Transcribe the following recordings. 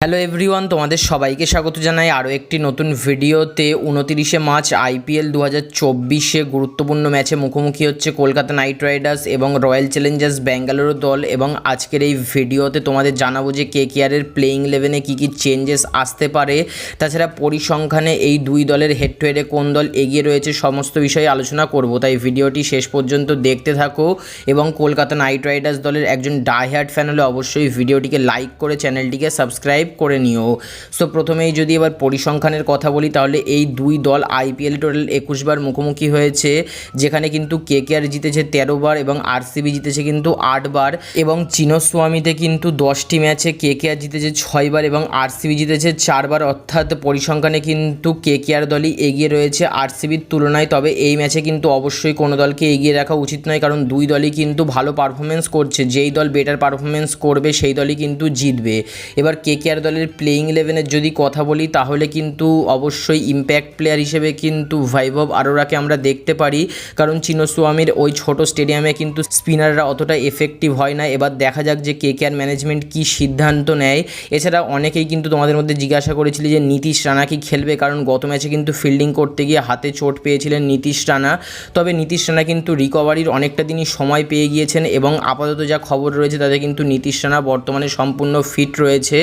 Hello everyone তোমাদের সবাইকে স্বাগত জানাই আরও একটি নতুন ভিডিওতে। উনতিরিশে মার্চ আইপিএল দু হাজার চব্বিশে গুরুত্বপূর্ণ ম্যাচে মুখোমুখি হচ্ছে কলকাতা নাইট রাইডার্স এবং রয়্যাল চ্যালেঞ্জার্স ব্যাঙ্গালোর দল এবং আজকের এই ভিডিওতে তোমাদের জানাব যে কে কেয়ারের প্লেইং ইলেভেনে কী কী চেঞ্জেস আসতে পারে। তাছাড়া পরিসংখ্যানে এই দুই দলের হেড টু হেডে কোন দল এগিয়ে রয়েছে সমস্ত বিষয়ে আলোচনা করব। তাই ভিডিওটি শেষ পর্যন্ত দেখতে থাকো এবং কলকাতা নাইট রাইডার্স দলের একজন ডাইহার্ট ফ্যান হলে অবশ্যই ভিডিওটিকে লাইক করে চ্যানেলটিকে সাবস্ক্রাইব করে নিও। সো প্রথমেই যদি এবার পরিসংখ্যানের কথা বলি, তাহলে এই দুই দল আইপিএল টোটাল একুশ বার মুখোমুখি হয়েছে, যেখানে কিন্তু কে কে আর জিতেছে তেরো বার এবং আরসিবি জিতেছে কিন্তু আট বার এবং চিনস্বামীতে কিন্তু দশটি ম্যাচে কে কে আর জিতেছে ছয়বার এবং আরসিবি জিতেছে চারবার অর্থাৎ পরিসংখ্যানে কিন্তু কে কে আর দলই এগিয়ে রয়েছে আরসিবির তুলনায়, তবে এই ম্যাচে কিন্তু অবশ্যই কোনো দলকে এগিয়ে রাখা উচিত নয়, কারণ দুই দলই কিন্তু ভালো পারফরমেন্স করছে। যেই দল বেটার পারফরমেন্স করবে, সেই দলই কিন্তু জিতবে। এবার কে আর দলের প্লেইং ইলেভেনের যদি কথা বলি, তাহলে কিন্তু অবশ্যই ইম্প্যাক্ট প্লেয়ার হিসেবে কিন্তু ভাইভব আরোরাকে আমরা দেখতে পারি। কারণ চিনস্বামীর ওই ছোট স্টেডিয়ামে কিন্তু স্পিনাররা অতটা এফেক্টিভ হয় না। এবার দেখা যাক যে কে কে আর ম্যানেজমেন্ট কী সিদ্ধান্ত নেয়। এছাড়া অনেকেই কিন্তু তোমাদের মধ্যে জিজ্ঞাসা করেছিলি যে নীতিশ রানা কি খেলবে, কারণ গত ম্যাচে কিন্তু ফিল্ডিং করতে গিয়ে হাতে চোট পেয়েছিলেন নীতিশ রানা। তবে নীতিশ রানা কিন্তু রিকভারির অনেকটা দিনই সময় পেয়ে গিয়েছেন এবং আপাতত যা খবর রয়েছে, তাতে কিন্তু নীতিশ রানা বর্তমানে সম্পূর্ণ ফিট রয়েছে।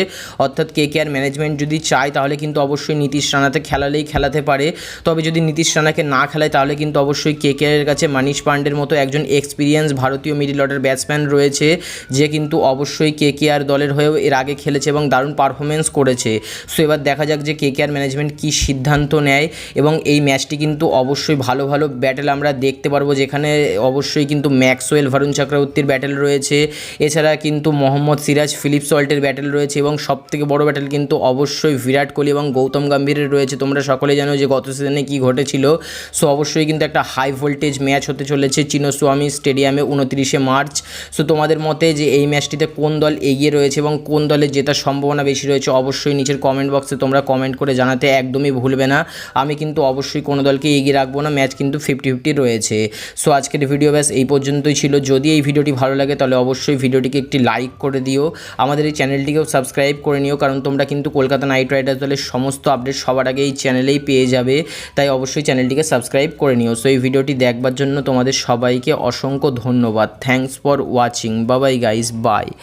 অর্থাৎ কে কে আর ম্যানেজমেন্ট যদি চায় তাহলে কিন্তু অবশ্যই নীতিশ রানাতে খেলালেই খেলাতে পারে। তবে যদি নীতিশ রানাকে না খেলায় তাহলে কিন্তু অবশ্যই কে কে এর কাছে মানিশ পান্ডের মতো একজন এক্সপিরিয়েন্স ভারতীয় মিডিল অর্ডার ব্যাটসম্যান রয়েছে, যে কিন্তু অবশ্যই কে কে আর দলের হয়েও এর আগে খেলেছে এবং দারুণ পারফরমেন্স করেছে। সো এবার দেখা যাক যে কে কে আর ম্যানেজমেন্ট কী সিদ্ধান্ত নেয় এবং এই ম্যাচটি কিন্তু অবশ্যই ভালো ভালো ব্যাটেল আমরা দেখতে পারব, যেখানে অবশ্যই কিন্তু ম্যাক্সওয়েল ভারুণ চক্রবর্তীর ব্যাটেল রয়েছে। এছাড়া কিন্তু মোহাম্মদ সিরাজ, ফিলিপ সল্টের ব্যাটেল রয়েছে এবং সবথেকে বড় ব্যাটেল কিন্তু অবশ্যই বিরাট কোহলি এবং গৌতম গম্ভীরের রয়েছে। তোমরা সকলে জানো যে গত সিজনে কী ঘটেছিল। সো অবশ্যই কিন্তু একটা হাই ভোল্টেজ ম্যাচ হতে চলেছে চিনস্বামী স্টেডিয়ামে উনত্রিশে মার্চ। সো তোমাদের মতে যে এই ম্যাচটিতে কোন দল এগিয়ে রয়েছে এবং কোন দলের জেতার সম্ভাবনা বেশি রয়েছে অবশ্যই নিচের কমেন্ট বক্সে তোমরা কমেন্ট করে জানাতে একদমই ভুলবে না। আমি কিন্তু অবশ্যই কোনো দলকে এগিয়ে রাখব না ম্যাচ কিন্তু ফিফটি ফিফটি রয়েছে। সো আজকের ভিডিও ব্যাস এই পর্যন্তই ছিল। যদি এই ভিডিওটি ভালো লাগে তাহলে অবশ্যই ভিডিওটিকে একটি লাইক করে দিও। আমাদের এই চ্যানেলটিকেও সাবস্ক্রাইব করে নিও কারণ তোমরা কিন্তু কলকাতা নাইট রাইডার্স দলের সমস্ত আপডেট সবার আগে এই চ্যানেলেই পেয়ে যাবে। তাই অবশ্যই চ্যানেলটিকে সাবস্ক্রাইব করে নিও। সো এই ভিডিওটি দেখবার জন্য তোমাদের সবাইকে অসংখ্য ধন্যবাদ। Thanks for watching bye bye guys bye